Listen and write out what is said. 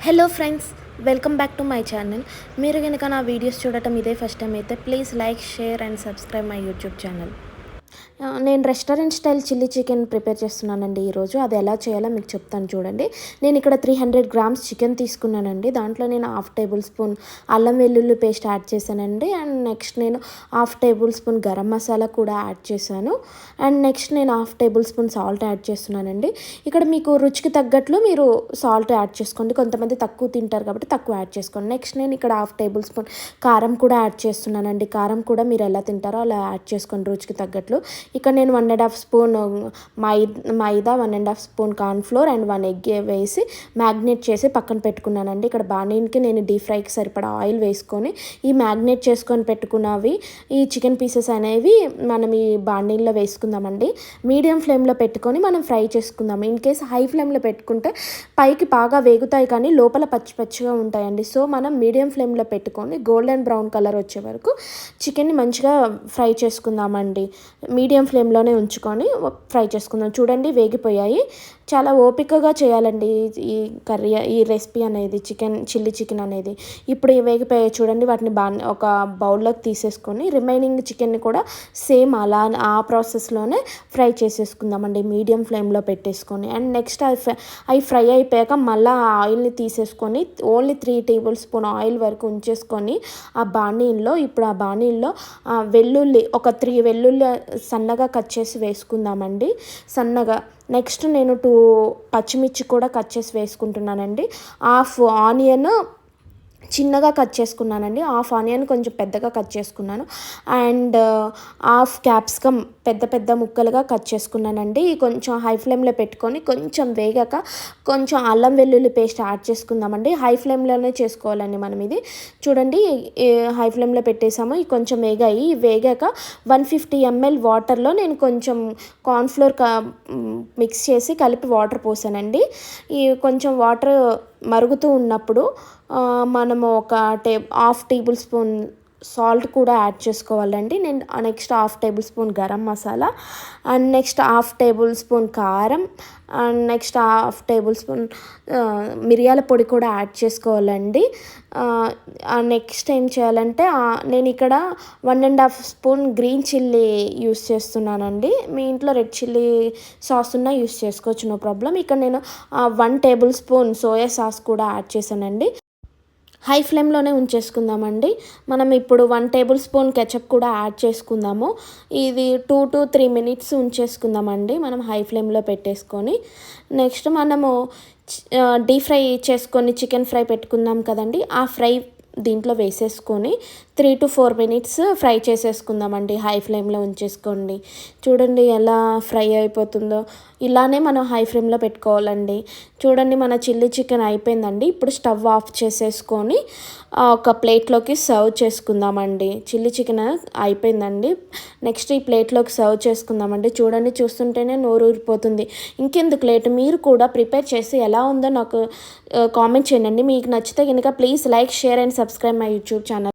Hello friends welcome back to my channel మీరు కనుక నా వీడియోస్ చూడటం ఇదే ఫస్ట్ టైం అయితే please like share and subscribe my YouTube channel నేను restaurant style chilli chicken prepare చేస్తున్నానండి ఈరోజు. అది ఎలా చేయాలో మీకు చెప్తాను చూడండి. నేను ఇక్కడ త్రీ హండ్రెడ్ గ్రామ్స్ చికెన్ తీసుకున్నానండి. దాంట్లో నేను హాఫ్ టేబుల్ స్పూన్ అల్లం వెల్లుల్లి పేస్ట్ యాడ్ చేశానండి. అండ్ నెక్స్ట్ నేను half tablespoon garam masala కూడా యాడ్ చేశాను. అండ్ నెక్స్ట్ నేను half tablespoon salt add చేస్తున్నానండి. ఇక్కడ మీకు రుచికి తగ్గట్లు మీరు సాల్ట్ యాడ్ చేసుకోండి. కొంతమంది తక్కువ తింటారు కాబట్టి తక్కువ యాడ్ చేసుకోండి. నెక్స్ట్ నేను ఇక్కడ హాఫ్ టేబుల్ స్పూన్ కారం కూడా యాడ్ చేస్తున్నానండి. కారం కూడా మీరు ఎలా తింటారో అలా యాడ్ చేసుకోండి రుచికి తగ్గట్లు. ఇక్కడ నేను one and half spoon my maida one and half spoon cornflour and one egg వేసి మ్యాగ్నేట్ చేసి పక్కన పెట్టుకున్నానండి. ఇక్కడ బాణీకి నేను డీప్ ఫ్రైకి సరిపడా ఆయిల్ వేసుకొని ఈ మ్యాగ్నేట్ చేసుకొని పెట్టుకున్నవి ఈ చికెన్ పీసెస్ అనేవి మనం ఈ బాణీల్లో వేసుకుందామండి. మీడియం ఫ్లేమ్లో పెట్టుకొని మనం ఫ్రై చేసుకుందాం. ఇన్ కేస్ హై ఫ్లేమ్లో పెట్టుకుంటే పైకి బాగా వేగుతాయి కానీ లోపల పచ్చి పచ్చిగా ఉంటాయండి. సో మనం మీడియం ఫ్లేమ్లో పెట్టుకొని గోల్డెన్ బ్రౌన్ కలర్ వచ్చే వరకు చికెన్ని మంచిగా ఫ్రై చేసుకుందామండి. మీడియం ఫ్లేమ్లోనే ఉంచుకొని ఫ్రై చేసుకుందాం. చూడండి వేగిపోయాయి. చాలా ఓపికగా చేయాలండి ఈ- కర్రీ ఈ రెసిపీ అనేది చికెన్ చిల్లీ చికెన్ అనేది. ఇప్పుడు ఇవి వేగిపోయాయి చూడండి వాటిని బా ఒక బౌల్లోకి తీసేసుకొని రిమైనింగ్ చికెన్ని కూడా సేమ్ అలా ఆ ప్రాసెస్లోనే ఫ్రై చేసేసుకుందామండి మీడియం ఫ్లేమ్లో పెట్టేసుకొని. అండ్ నెక్స్ట్ అవి ఫ్రై అవి ఫ్రై అయిపోయాక మళ్ళీ ఆ ఆయిల్ని తీసేసుకొని only three tablespoon oil వరకు ఉంచేసుకొని ఆ బాణీల్లో ఇప్పుడు ఆ బాణీల్లో వెల్లుల్లి ఒక త్రీ వెల్లుల్లి సన్నగా కట్ చేసి వేసుకుందామండి. సన్నగా నెక్స్ట్ నేను టూ పచ్చిమిర్చి కూడా కట్ చేసి వేసుకుంటున్నానండి. హాఫ్ ఆనియన్ చిన్నగా కట్ చేసుకున్నానండి. హాఫ్ ఆనియన్ కొంచెం పెద్దగా కట్ చేసుకున్నాను. అండ్ హాఫ్ క్యాప్సికమ్ పెద్ద పెద్ద ముక్కలుగా కట్ చేసుకున్నానండి. కొంచెం హై ఫ్లేమ్లో పెట్టుకొని కొంచెం వేగాక కొంచెం అల్లం వెల్లుల్లి పేస్ట్ యాడ్ చేసుకుందామండి. హై ఫ్లేమ్లోనే చేసుకోవాలండి మనం ఇది. చూడండి హై ఫ్లేమ్లో పెట్టేసాము. ఇవి కొంచెం వేగాయి. వేగాక వన్ ఫిఫ్టీ ఎంఎల్ వాటర్లో నేను కొంచెం కార్న్ఫ్లోర్ క మిక్స్ చేసి కలిపి వాటర్ పోసానండి. ఈ కొంచెం వాటర్ మరుగుతూ ఉన్నప్పుడు మనము ఒక టే హాఫ్ టేబుల్ స్పూన్ సాల్ట్ కూడా యాడ్ చేసుకోవాలండి. నేను next half tablespoon garam masala and next half tablespoon కారం and next half tablespoon మిరియాల పొడి కూడా యాడ్ చేసుకోవాలండి. నెక్స్ట్ ఏం చేయాలంటే నేను ఇక్కడ one and half spoon green chilli use చేస్తున్నానండి. మీ ఇంట్లో రెడ్ చిల్లీ సాస్ ఉన్నా యూస్ చేసుకోవచ్చు నో ప్రాబ్లం. ఇక్కడ నేను one tablespoon soya sauce కూడా యాడ్ చేశానండి. హై ఫ్లేమ్లోనే ఉంచేసుకుందామండి. మనం ఇప్పుడు వన్ టేబుల్ స్పూన్ కెచప్ కూడా యాడ్ చేసుకుందాము. ఇది టూ టు త్రీ మినిట్స్ ఉంచేసుకుందామండి మనం హై ఫ్లేమ్లో పెట్టేసుకొని. నెక్స్ట్ మనము డీప్ ఫ్రై చేసుకొని చికెన్ ఫ్రై పెట్టుకుందాం కదండి ఆ ఫ్రై దీంట్లో వేసేసుకొని three to four minutes fry చేసేసుకుందామండి. High ఫ్లేమ్లో ఉంచేసుకోండి. చూడండి ఎలా ఫ్రై అయిపోతుందో. ఇలానే మనం హై ఫ్లేమ్లో పెట్టుకోవాలండి. చూడండి మన చిల్లీ చికెన్ అయిపోయిందండి. ఇప్పుడు స్టవ్ ఆఫ్ చేసేసుకొని ఒక ప్లేట్లోకి సర్వ్ చేసుకుందామండి. చిల్లీ చికెన్ అయిపోయిందండి. నెక్స్ట్ ఈ ప్లేట్లోకి సర్వ్ చేసుకుందామండి. చూడండి చూస్తుంటేనే నోరు ఊరిపోతుంది. ఇంకెందుకు లేట్? మీరు కూడా ప్రిపేర్ చేసి ఎలా ఉందో నాకు కామెంట్ చేయండి. మీకు నచ్చితే కనుక please like share and subscribe my YouTube channel.